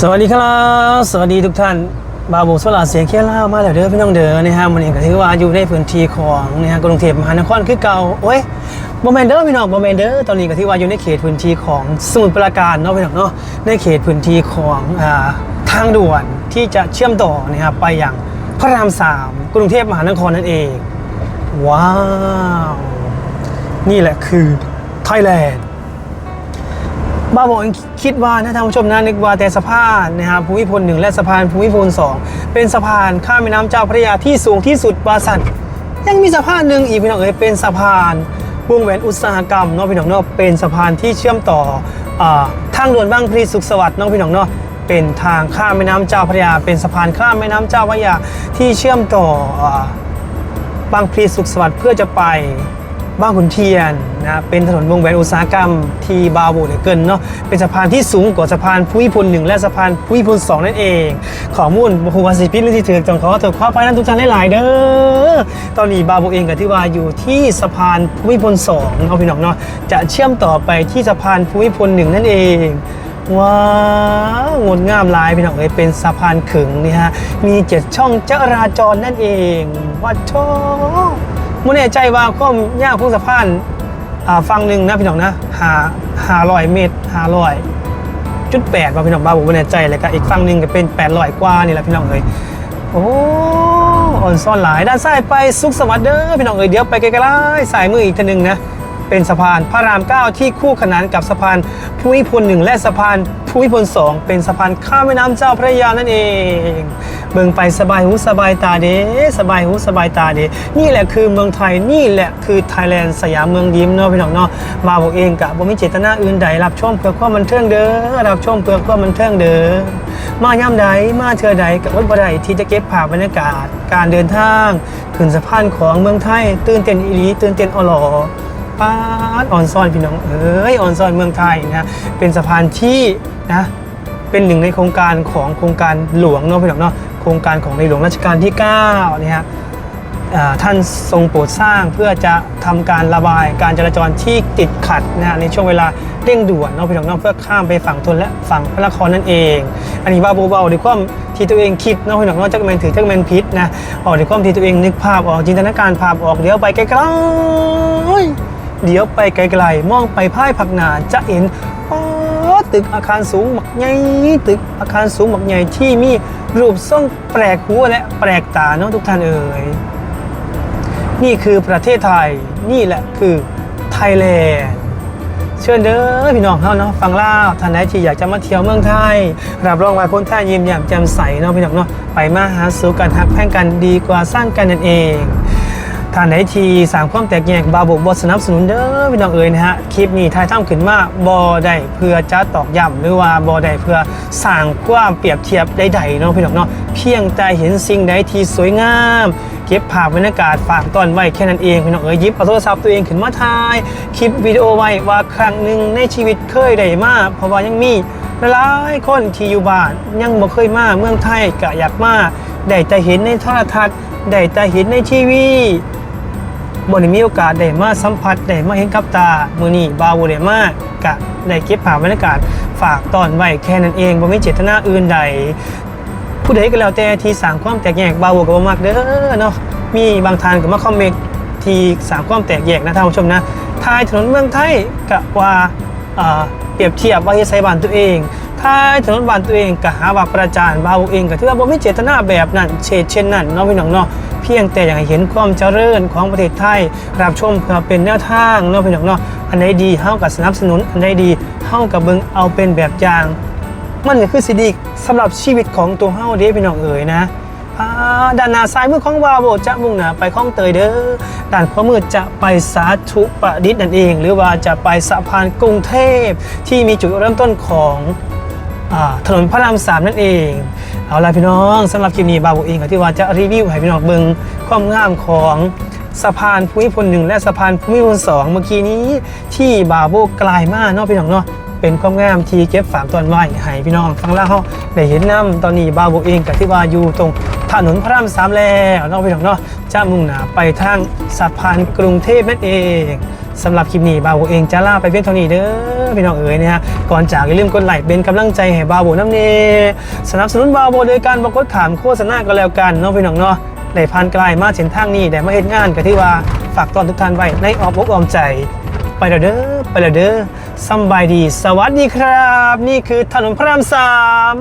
สวัสดีครับ สวัสดีทุกท่าน บาบูสลาเสียงเคียล่ามาแล้วเด้อพี่น้องเด้อนะฮะวันนี้ก็ถือว่าอยู่ในพื้นที่ของนะฮะกรุงเทพมหานครคือเก่าโอ้ยบอมเมนเดอร์พี่น้องบอมเมนเดอร์ตอนนี้ก็ถือว่าอยู่ในเขตพื้นที่ของสมุทรปราการเนาะพี่น้องเนาะในเขตพื้นที่ของอ่าทางด่วนที่จะเชื่อมต่อนะครับไปอยังพระรามสามกรุงเทพมหานครนั่นเอง ว้าว นี่แหละคือไทยแลนด์ บ้าบอกคิดว่านะท่านผู้ชมนะนึกว่าแต่สะพานนะครับภูมิพลหนึ่งและสะพานภูมิพลสองเป็นสะพานข้ามแม่น้ำเจ้าพระยาที่สูงที่สุดบาสันยังมีสะพานหนึ่งอีกพี่น้องเอ๋ยเป็นสะพานวงแหวนอุตสาหกรรมเนาะพี่น้องเนาะเป็นสะพานที่เชื่อมต่ออาทางด่วนบางพลีสุขสวัสดิ์เนาะพี่น้องเนาะเป็นทางข้ามแม่น้ำเจ้าพระยา เป็นสะพานข้ามแม่น้ำเจ้าพระยาที่เชื่อมต่ออบางพลีสุขสวัสดิ์เพื่อจะไป บ้านขุนเทียนนะเป็นถนนวงแหวนอุตสาหกรรมที่บาโบเหลือเกินเนาะเป็นสะพานที่สูงกว่าสะพานภูมิพลหนึ่งและสะพานภูมิพลสองนั่นเอง ขอมูลบุคคลสิพิษหรือที่ถือจงขอถูกข้อไปนั้นทุกท่านหลายๆเด้อตอนนี้บาโบเองกับที่ว่าอยู่ที่สะพานภูมิพลสองเนาะพี่น้องเนาะจะเชื่อมต่อไปที่สะพานภูมิพลหนึ่งนั่นเองว้าวงดงามลายพี่น้องเอ้ยเป็นสะพานขึงนี่ฮะมีเจ็ดช่องจราจรนั่นเองวัดโชไม่แน่ใจว่าข้อมยากของสะพานอ่าฟังหนึ่งนะพี่น้องนะหาหาลอยเมตรหาลอยจุดแปดว่าพี่น้องบ้าผมไม่แน่ใจเลยก็อีกฝั่งหนึ่งก็เป็นแปดลอยกว่านี่แหละพี่น้องเอ้ยโอ้อ่อนซ่อนหลายด้านซ้ายไปสุขสวัสดิ์เด้อพี่น้องเอ้ยเดี๋ยวไปไกลๆสายมืออีกทีหนึ่งนะ เป็นสะพานพระราม 9 ที่คู่ขนานกับสะพานภูมิพลหนึ่งและสะพานภูมิพลสองเป็นสะพานข้ามแม่น้ำเจ้าพระยานั่นเองเบิ่งไปสบายหูสบายตาเด้สบายหูสบายตาเด้นี่แหละคือเมืองไทยนี่แหละคือไทยแลนด์สยามเมืองยิ้มเนาะพี่น้องเนาะมาบอกเองกะบ่มีเจตนาอื่นใดรับชมเพื่อความบันเทิงเด้อรับชมเพื่อความบันเทิงเด้อมาย่ำใดมาเธอใดกับวัดบ่ได้ที่จะเก็บภาพบรรยากาศ การเดินทางขึ้นสะพานของเมืองไทย ตื่นเต้นอีหลีตื่นเต้นอหลอ ป้าดออนซอนพี่น้องเอ้ยออนซอนเมืองไทยนะเป็นสะพานที่นะเป็นหนึ่งในโครงการของโครงการหลวงเนาะพี่น้องเนาะโครงการของในหลวงรัชกาลที่9เนี่ยฮะท่านทรงโปรดสร้างเพื่อจะทำการระบายการจราจรที่ติดขัดนะฮะในช่วงเวลาเร่งด่วนเนาะพี่น้องเนาะเพื่อข้ามไปฝั่งทนและฝั่งพระนครนั่นเอง อันนี้ว่าเบาๆด้วยความที่ตัวเองคิดเนาะพี่น้องเนาะจักแมนถือจักแมนพิษนะออกด้วยความที่ตัวเองนึกภาพออกจินตนาการภาพออกเดี๋ยวไปไกลๆ เดี๋ยวไปไกลๆ มองไปภายผักหนาจะเห็นป๊อตึกอาคารสูงหมักใหญ่ตึกอาคารสูงหมักใหญ่ที่มีรูปทรงแปลกหูและแปลกตาเนาะทุกท่านเอ่ยนี่คือประเทศไทยนี่แหละคือไทยแลนด์เชิญเด้อพี่น้องเฮาเนาะฟังเล่าท่านใดที่อยากจะมาเที่ยวเมืองไทยรับรองว่าคนไทยยิ้มแย้มแจ่มใสเนาะพี่น้องเนาะไปมาหาสู่กันฮักแพ่งกันดีกว่าสร้างกันนั่นเอง ท่านใดที่สร้างความแตกแยกบาบกบสนับสนุนเด้อพี่น้องเอ๋ยนะฮะคลิปนี้ถ่ายทำขึ้นมาบ่ได้เพื่อจะตอกย้ำหรือว่าบ่ได้เพื่อสร้างความเปรียบเทียบใดๆเนาะพี่น้องเนาะเพียงแต่เห็นสิ่งใดที่สวยงาม เก็บภาพบรรยากาศฝากตอนไว้แค่นั้นเองพี่น้องเอ๋ยยิบเอาโทรศัพท์ตัวเองขึ้นมาถ่ายคลิปวิดีโอไว้ว่าครั้งหนึ่งในชีวิตเคยได้มาเพราะว่ายังมีหลายคนที่อยู่บ้านยังบ่เคยมาเมืองไทยก็อยากมาได้แต่เห็นในโทรทัศน์ได้แต่เห็นในทีวี บ่ได้มีโอกาสได้มาสัมผัสได้มาเห็นกับตามือนี้บาวบ่ได้มากกะได้เก็บภาพบรรยากาศฝากตอนไว้แค่นั้นเองบ่มีเจตนาอื่นใดผู้ใดก็แล้วแต่ที่สร้างความแตกแยกบาวก็บ่มักเด้อเนาะมีบางทานก็มาคอมเมนต์ที่สร้างความแตกแยกนะท่านผู้ชมนะทายถนนเมืองไทยกะว่าอ่าเปรียบเทียบว่าเฮ็ดใส่บ้านตัวเอง ทายถนนบ้านตัวเองก็หาว่าประจานบาวเองก็ถือว่าบ่มีเจตนาแบบนั้นเช่นเช่นนั้นเนาะพี่น้องเนาะเพียงแต่อยากให้เห็นความเจริญของประเทศไทยรับชมเพื่อเป็นแนวทางเนาะพี่น้องเนาะอันใดดีเฮากับสนับสนุนอันใดดีเฮากับเบิ่งเอาเป็นแบบอย่างมันก็คือสิดีสำหรับชีวิตของตัวเฮาเด้พี่น้องเอ๋ยนะอ่าด้านหน้าซ้ายมือของวาโบจะมุ่งหน้าไปคลองเตยเด้อ ด้านขวามือจะไปสาธุประดิษฐ์นั่นเอง หรือว่าจะไปสะพานกรุงเทพที่มีจุดเริ่มต้นของ ถนนพระรามสามนั่นเอง เอาล่ะพี่น้องสำหรับคลิปนี้บาบูเองก็ที่ว่าจะรีวิวให้พี่น้องเบิงความงามของสะพานภูมิพลหนึ่งและสะพานภูมิพลสองเมื่อกี้นี้ที่บาโบกลายมากเนาะพี่น้องเนาะเป็นความงามที่เก็บฝากตอนไว้ให้พี่น้องฟังแล้วเขาได้เห็นน้ำตอนนี้บาโบเองกับที่ว่าอยู่ตรงถนนพระรามสามแล้วเนาะพี่น้องเนาะจะมุ่งหน้าไปทางสะพานกรุงเทพนั่นเอง สำหรับคลิปนี้บาวโบเองจะลาไปเพียงเท่านี้เด้อพี่น้องเอ๋ยนะฮะก่อนจากอย่าลืมกดไลค์เป็นกำลังใจให้บาวโบน้ำเนสนับสนุนบาวโบโดยการบอกกดขามโฆษณาก็แล้วกันเนาะพี่น้องเนาะได้ผ่านไกลมาเส้นทางนี้ได้มาเฮ็ดงานก็ที่ว่าฝากตอนทุกท่านไว้ในออมอกอ้อมใจ ไปแล้วเด้อไปแล้วเด้อสบายดี สวัสดีครับ นี่คือถนนพระรามสาม